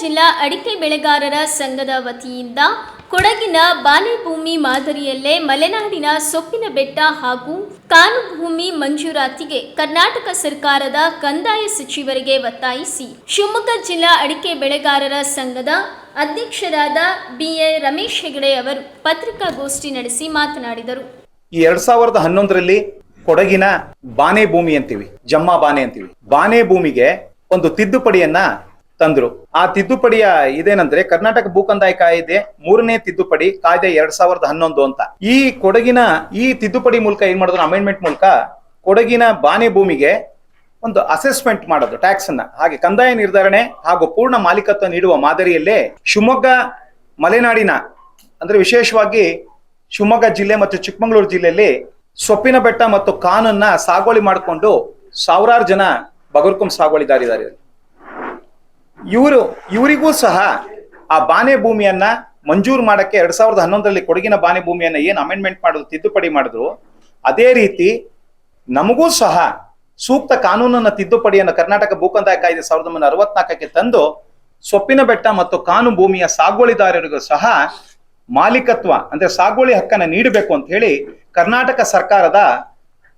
ಜಿಲ್ಲಾ ಅಡಿಕೆ ಬೆಳೆಗಾರರ ಸಂಘದ ವತಿಯಿಂದ ಕೊಡಗಿನ ಬಾಲೆಭೂಮಿ ಮಾದರಿಯಲ್ಲೇ ಮಲೆನಾಡಿನ ಸೊಪ್ಪಿನ ಬೆಟ್ಟ ಹಾಗೂ ಕಾನುಭೂಮಿ ಮಂಜೂರಾತಿಗೆ ಕರ್ನಾಟಕ ಸರ್ಕಾರದ ಕಂದಾಯ ಸಚಿವರಿಗೆ ಒತ್ತಾಯಿಸಿ ಶಿವಮೊಗ್ಗ ಜಿಲ್ಲಾ ಅಡಿಕೆ ಬೆಳೆಗಾರರ ಸಂಘದ ಅಧ್ಯಕ್ಷರಾದ ಬಿಎ ರಮೇಶ್ ಹೆಗಡೆ ಅವರು ಪತ್ರಿಕಾಗೋಷ್ಠಿ ನಡೆಸಿ ಮಾತನಾಡಿದರು. ಈ ಎರಡ್ ಸಾವಿರದ ಹನ್ನೊಂದರಲ್ಲಿ ಕೊಡಗಿನ ಬಾನೆ ಭೂಮಿ ಅಂತೀವಿ, ಜಮ್ಮ ಬಾನೆ ಅಂತೀವಿ. ಬಾನೆ ಭೂಮಿಗೆ ಒಂದು ತಿದ್ದುಪಡಿಯನ್ನ ತಂದ್ರು. ಆ ತಿದ್ದುಪಡಿಯ ಇದೇನಂದ್ರೆ ಕರ್ನಾಟಕ ಭೂಕಂದಾಯ ಕಾಯ್ದೆ ಮೂರನೇ ತಿದ್ದುಪಡಿ ಕಾಯ್ದೆ ಎರಡ್ ಸಾವಿರದ ಹನ್ನೊಂದು ಅಂತ. ಈ ಕೊಡಗಿನ ಈ ತಿದ್ದುಪಡಿ ಮೂಲಕ ಏನ್ ಮಾಡಿದ್ರು ಅಮೆಂಡ್ಮೆಂಟ್ ಮೂಲಕ ಕೊಡಗಿನ ಬಾನೆ ಭೂಮಿಗೆ ಒಂದು ಅಸೆಸ್ಮೆಂಟ್ ಮಾಡೋದು ಟ್ಯಾಕ್ಸ್ ಅನ್ನ. ಹಾಗೆ ಕಂದಾಯ ನಿರ್ಧಾರಣೆ ಹಾಗೂ ಪೂರ್ಣ ಮಾಲೀಕತ್ವ ನೀಡುವ ಮಾದರಿಯಲ್ಲೇ ಶಿವಮೊಗ್ಗ, ಮಲೆನಾಡಿನ ಅಂದ್ರೆ ವಿಶೇಷವಾಗಿ ಶಿವಮೊಗ್ಗ ಜಿಲ್ಲೆ ಮತ್ತು ಚಿಕ್ಕಮಗಳೂರು ಜಿಲ್ಲೆಯಲ್ಲಿ ಸೊಪ್ಪಿನ ಬೆಟ್ಟ ಮತ್ತು ಕಾನನ್ನ ಸಾಗುವಳಿ ಮಾಡಿಕೊಂಡು ಸಾವಿರಾರು ಜನ ಬಗರ್ಕುಂ ಸಾಗುವಳಿದಾರಿದ್ದಾರೆ. ಇವರು, ಇವರಿಗೂ ಸಹ ಆ ಬಾನೆ ಭೂಮಿಯನ್ನ ಮಂಜೂರು ಮಾಡಕ್ಕೆ ಎರಡ್ ಸಾವಿರದ ಹನ್ನೊಂದರಲ್ಲಿ ಕೊಡಗಿನ ಬಾನೆ ಭೂಮಿಯನ್ನ ಏನ್ ಅಮೆಂಡ್ಮೆಂಟ್ ಮಾಡೋದು, ತಿದ್ದುಪಡಿ ಮಾಡಿದ್ರು, ಅದೇ ರೀತಿ ನಮಗೂ ಸಹ ಸೂಕ್ತ ಕಾನೂನನ್ನ ತಿದ್ದುಪಡಿಯನ್ನು ಕರ್ನಾಟಕ ಭೂಕಂದಾಯ ಕಾಯ್ದೆ ಸಾವಿರದ ಒಂಬೈನೂರ ಅರವತ್ನಾಲ್ಕಕ್ಕೆ ತಂದು ಸೊಪ್ಪಿನ ಬೆಟ್ಟ ಮತ್ತು ಕಾನು ಭೂಮಿಯ ಸಾಗುವಳಿದಾರರಿಗೂ ಸಹ ಮಾಲೀಕತ್ವ, ಅಂದ್ರೆ ಸಾಗುವಳಿ ಹಕ್ಕನ್ನ ನೀಡಬೇಕು ಅಂತ ಹೇಳಿ ಕರ್ನಾಟಕ ಸರ್ಕಾರದ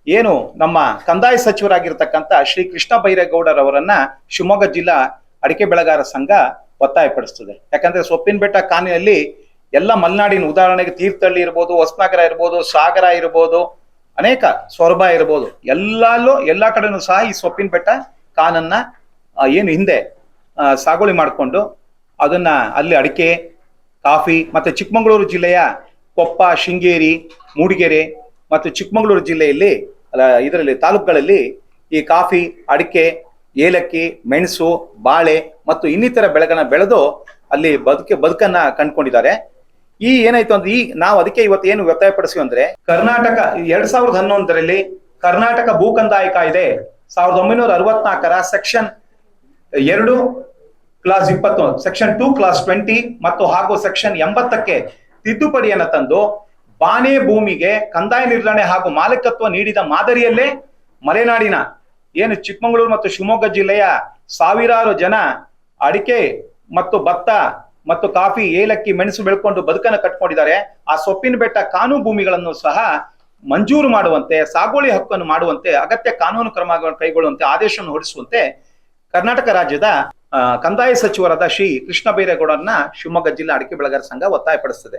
ಏನು ನಮ್ಮ ಕಂದಾಯ ಸಚಿವರಾಗಿರ್ತಕ್ಕಂಥ ಶ್ರೀ ಕೃಷ್ಣ ಬೈರೇಗೌಡರವರನ್ನ ಶಿವಮೊಗ್ಗ ಜಿಲ್ಲಾ ಅಡಿಕೆ ಬೆಳೆಗಾರ ಸಂಘ ಒತ್ತಾಯಪಡಿಸ್ತದೆ. ಯಾಕಂದ್ರೆ ಸೊಪ್ಪಿನ ಬೆಟ್ಟ ಕಾನಿನಲ್ಲಿ ಎಲ್ಲ ಮಲೆನಾಡಿನ ಉದಾಹರಣೆಗೆ ತೀರ್ಥಹಳ್ಳಿ ಇರ್ಬೋದು, ಹೊಸನಗರ ಇರ್ಬೋದು, ಸಾಗರ ಇರ್ಬೋದು, ಅನೇಕ ಸೊರಬ ಇರ್ಬೋದು, ಎಲ್ಲಲ್ಲೂ ಎಲ್ಲಾ ಕಡೆನೂ ಸಹ ಈ ಸೊಪ್ಪಿನ ಬೆಟ್ಟ ಕಾನನ್ನ ಏನು ಹಿಂದೆ ಸಾಗುವಳಿ ಮಾಡಿಕೊಂಡು ಅದನ್ನ ಅಲ್ಲಿ ಅಡಿಕೆ, ಕಾಫಿ ಮತ್ತೆ ಚಿಕ್ಕಮಗಳೂರು ಜಿಲ್ಲೆಯ ಕೊಪ್ಪ, ಶೃಂಗೇರಿ, ಮೂಡಿಗೆರೆ ಮತ್ತು ಚಿಕ್ಕಮಗಳೂರು ಜಿಲ್ಲೆಯಲ್ಲಿ ಇದರಲ್ಲಿ, ತಾಲೂಕುಗಳಲ್ಲಿ ಈ ಕಾಫಿ, ಅಡಿಕೆ ಏಲಕ್ಕಿ, ಮೆಣಸು, ಬಾಳೆ ಮತ್ತು ಇನ್ನಿತರ ಬೆಳೆಗಳನ್ನ ಬೆಳೆದು ಅಲ್ಲಿ ಬದುಕೆ, ಬದುಕನ್ನ ಕಂಡುಕೊಂಡಿದ್ದಾರೆ. ಈ ಏನಾಯ್ತು ಅಂದ್ರೆ ಈ ನಾವು ಅದಕ್ಕೆ ಇವತ್ತು ಏನು ಒತ್ತಾಯಪಡಿಸಿವಿ ಅಂದ್ರೆ ಕರ್ನಾಟಕ ಎರಡ್ ಸಾವಿರದ ಹನ್ನೊಂದರಲ್ಲಿ ಕರ್ನಾಟಕ ಭೂಕಂದಾಯ ಕಾಯ್ದೆ ಸಾವಿರದ ಒಂಬೈನೂರ ಅರವತ್ನಾಲ್ಕರ ಸೆಕ್ಷನ್ ಎರಡು ಕ್ಲಾಸ್ ಇಪ್ಪತ್ತೊಂದು ಸೆಕ್ಷನ್ ಟೂ ಕ್ಲಾಸ್ ಟ್ವೆಂಟಿ ಮತ್ತು ಹಾಗೂ ಸೆಕ್ಷನ್ ಎಂಬತ್ತಕ್ಕೆ ತಿದ್ದುಪಡಿಯನ್ನು ತಂದು ಬಾನೆ ಭೂಮಿಗೆ ಕಂದಾಯ ನಿರ್ವಹಣೆ ಹಾಗೂ ಮಾಲೀಕತ್ವ ನೀಡಿದ ಮಾದರಿಯಲ್ಲೇ ಮಲೆನಾಡಿನ ಏನು ಚಿಕ್ಕಮಗಳೂರು ಮತ್ತು ಶಿವಮೊಗ್ಗ ಜಿಲ್ಲೆಯ ಸಾವಿರಾರು ಜನ ಅಡಿಕೆ ಮತ್ತು ಭತ್ತ ಮತ್ತು ಕಾಫಿ, ಏಲಕ್ಕಿ, ಮೆಣಸು ಬೆಳ್ಕೊಂಡು ಬದುಕನ್ನು ಕಟ್ಕೊಂಡಿದ್ದಾರೆ. ಆ ಸೊಪ್ಪಿನ ಬೆಟ್ಟ ಕಾನೂನು ಭೂಮಿಗಳನ್ನು ಸಹ ಮಂಜೂರು ಮಾಡುವಂತೆ, ಸಾಗುವಳಿ ಹಕ್ಕನ್ನು ಮಾಡುವಂತೆ, ಅಗತ್ಯ ಕಾನೂನು ಕ್ರಮಗಳನ್ನು ಕೈಗೊಳ್ಳುವಂತೆ ಆದೇಶವನ್ನು ಹೊರಡಿಸುವಂತೆ ಕರ್ನಾಟಕ ರಾಜ್ಯದ ಕಂದಾಯ ಸಚಿವರಾದ ಶ್ರೀ ಕೃಷ್ಣ ಬೈರೇಗೌಡರನ್ನ ಶಿವಮೊಗ್ಗ ಜಿಲ್ಲಾ ಅಡಿಕೆ ಬೆಳೆಗಾರ ಸಂಘ ಒತ್ತಾಯಪಡಿಸುತ್ತದೆ.